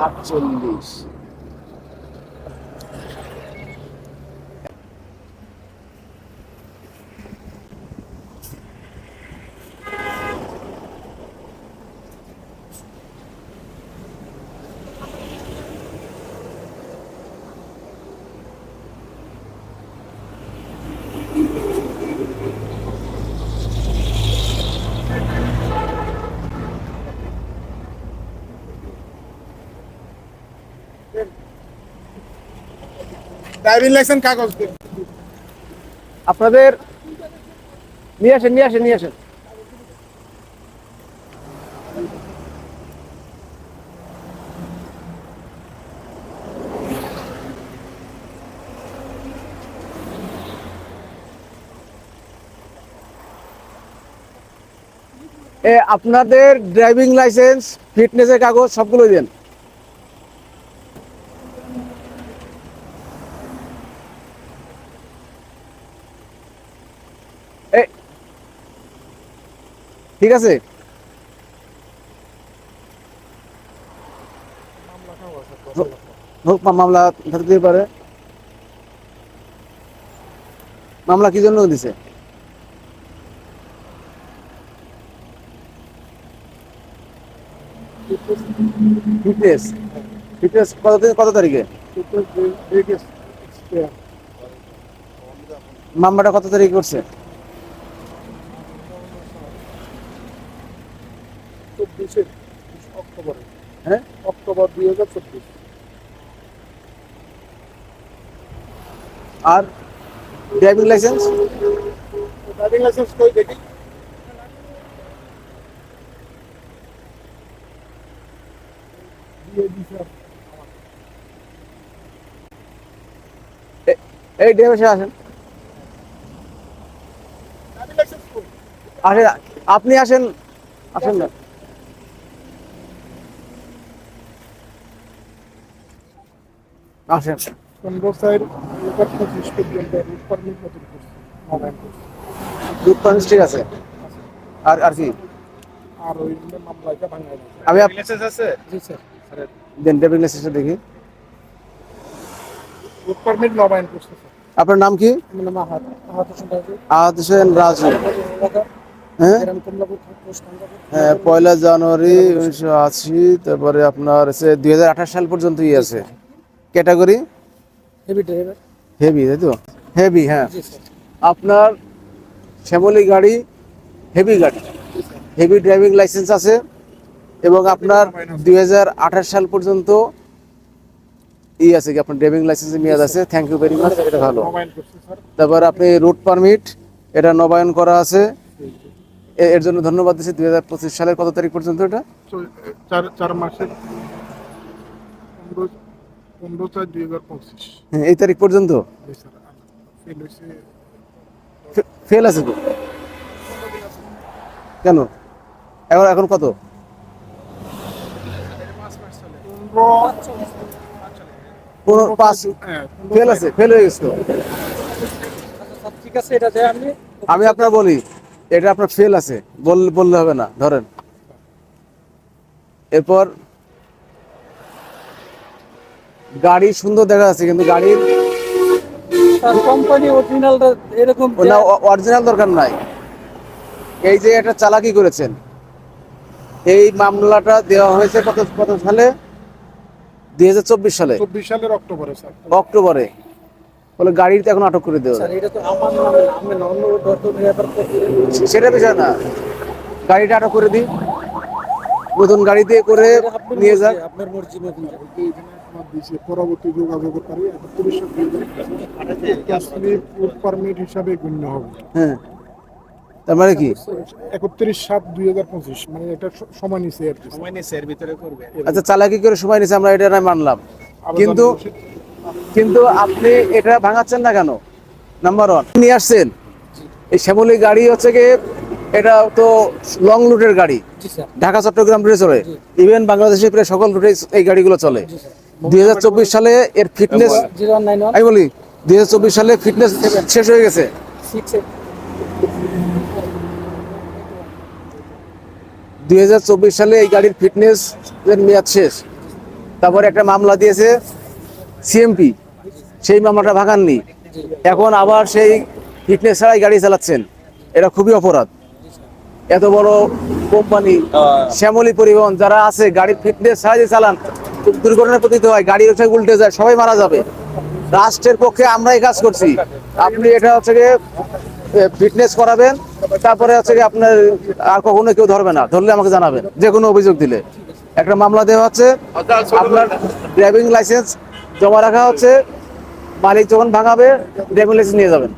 absolute. Driving licence, কাগজ আপনাদের নিয়ে আসেন নিয়ে আসেন নিয়ে আসেন। আপনাদের ড্রাইভিং লাইসেন্স, ফিটনেসের কাগজ সবগুলো দেন। ঠিক আছে? মামলা থাকতে পারে। মামলা কি জন্য দিছে? ফিটনেস ফিটনেস কত কত তারিখে? মামলাটা কত তারিখে করছে? চব্বিশে অক্টোবরে। হ্যাঁ? অক্টোবর দুই হাজার চব্বিশ। আর ড্রাইভিং লাইসেন্স ড্রাইভিং লাইসেন্স কই দেখি? এই ড্রাইভার আসেন। আসেন আপনি আসেন আসেন। না আসেন পনেরো সাইড এবার পর্যন্ত রুট পারমিট নতুন করছে মোবাইল করছে দুধ ঠিক আছে। আর আর কি? আর ওই মামলাটা ভাঙাই আমি আপ- লাইসেন্স আছে? জি স্যার। দেন ড্রাইভিং লাইসেন্সটা দেখি। রুট পারমিট নবায়ন করছে আপনার নাম কি? আহাত হোসেন রাজু। হ্যাঁ? হ্যাঁ পয়লা জানুয়ারি উনিশশো আশি তারপরে আপনার হচ্ছে দুই হাজার আঠাশ সাল পর্যন্তই আছে। ক্যাটাগরি? হেভি ড্রাইভার হেভি তাই তো? হেভি হ্যাঁ। আপনার শ্যামলী গাড়ি হেভি গাড়ি। হেভি ড্রাইভিং লাইসেন্স আছে এবং আপনার দু হাজার আঠাশ সাল পর্যন্ত ই আছে কি? আপনার ড্রাইভিং লাইসেন্সের মেয়াদ আছে। থ্যাংক ইউ ভেরি মাচ এটা ভালো। তারপর আপনি রুট পারমিট এটা নবায়ন করা আছে। এর জন্য ধন্যবাদ দিচ্ছি। দুই হাজার পঁচিশ সালের কত তারিখ পর্যন্ত এটা? চার মাসের পনেরো চার দুই হাজার পঁচিশ। হ্যাঁ, এই তারিখ পর্যন্ত? ফেল আছে তো? কেন? এখন এখন কত? পনেরো পাঁচ। হ্যাঁ ফেল আছে ফেল হয়ে গেছে ঠিক আছে এটা যে আমি আমি আপনার বলি এটা আপনার ফেল আছে বললে হবে না ধরেন। এরপর গাড়ি সুন্দর দেখা যাচ্ছে কিন্তু গাড়ির তার কোম্পানি অরিজিনালটা এরকম না অরিজিনাল দরকার নাই। এই যে একটা চালাকি করেছেন। এই মামলাটা দেওয়া হয়েছে কত কত সালে? দুই হাজার চব্বিশ সালে। চব্বিশ সালের অক্টোবরে স্যার। অক্টোবরে। বলে এখন আটক করে দেওয়া স্যার এটা তো আমার না, সেটা বিষয় গাড়িটা আটক করে দিই। নতুন গাড়িতে করে নিয়ে আপনার মর্জি দিয়েছে পরবর্তী যোগাযোগের পারি একত্রিশ পারমিট হিসাবে গণ্য হবে। হ্যাঁ। তার মানে কি? একত্রিশ সাত দুই হাজার পঁচিশ মানে এটা সময় নিচ্ছে আর সময় নিচ্ছে এর ভিতরে করবে। আচ্ছা চালাকি করে সময় নিছে আমরা এটা না মানলাম। কিন্তু কিন্তু আপনি এটা ভাঙাচ্ছেন না কেন? নাম্বার ওয়ান নিয়ে আসছেন। এই শ্যামলী গাড়ি হচ্ছে কি এটা তো লং রুটের গাড়ি। ঢাকা চট্টগ্রাম রুটে চলে। ইভেন বাংলাদেশে প্রায় সকল রুটে এই গাড়িগুলো চলে। দুই সালে এর ফিটনেস আমি বলি দুই সালে ফিটনেস শেষ হয়ে গেছে। দুই সালে এই গাড়ির ফিটনেস মেয়াদ শেষ। তারপরে একটা মামলা দিয়েছে সিএমপি সেই মামলাটা ভাঙাননি। এখন আবার সেই ফিটনেস ছাড়াই গাড়ি চালাচ্ছেন। এটা খুবই অপরাধ। এত বড় কোম্পানি শ্যামলী পরিবহন যারা আছে গাড়ির ফিটনেস ছাড়াই চালান দুর্ঘটনায় পতিত হয়, গাড়ি হচ্ছে উল্টে যায়, সবাই মারা যাবে। রাষ্ট্রের পক্ষে আমরা এই কাজ করছি। আপনি এটা হচ্ছে ফিটনেস করাবেন, তারপরে হচ্ছে আপনার আর কখনো কেউ ধরবে না, ধরলে আমাকে জানাবেন, যে কোনো অভিযোগ দিলে। একটা মামলা দেওয়া হচ্ছে, আপনার ড্রাইভিং লাইসেন্স জমা রাখা হচ্ছে, মালিক যখন ভাঙাবে ড্রাইভিং লাইসেন্স নিয়ে যাবেন।